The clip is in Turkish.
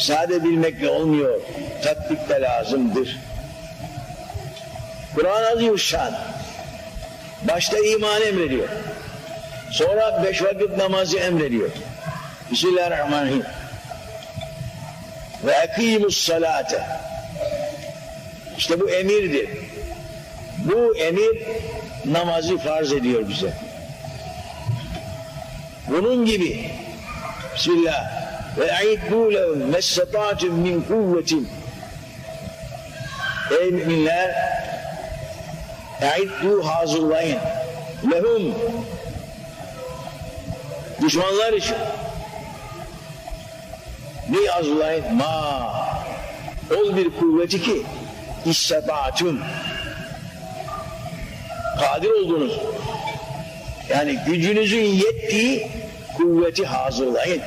Sade bilmekle olmuyor. Tatbik de lazımdır. Kur'an Azimüşşan başta iman emrediyor. Sonra beş vakit namazı emrediyor. Bismillahirrahmanirrahim. Ve ekimus salate. İşte bu emirdir. Bu emir namazı farz ediyor bize. Bunun gibi Bismillah ve aiddu lehum messtata'tum min kuvvetin Ey müminler aiddu hazırlayın lehum düşmanlar için ne hazırlayın ma ol bir kuvveti ki isteta'tum kadir oldunuz. yani gücünüzün yettiği kuvveti hazırlayın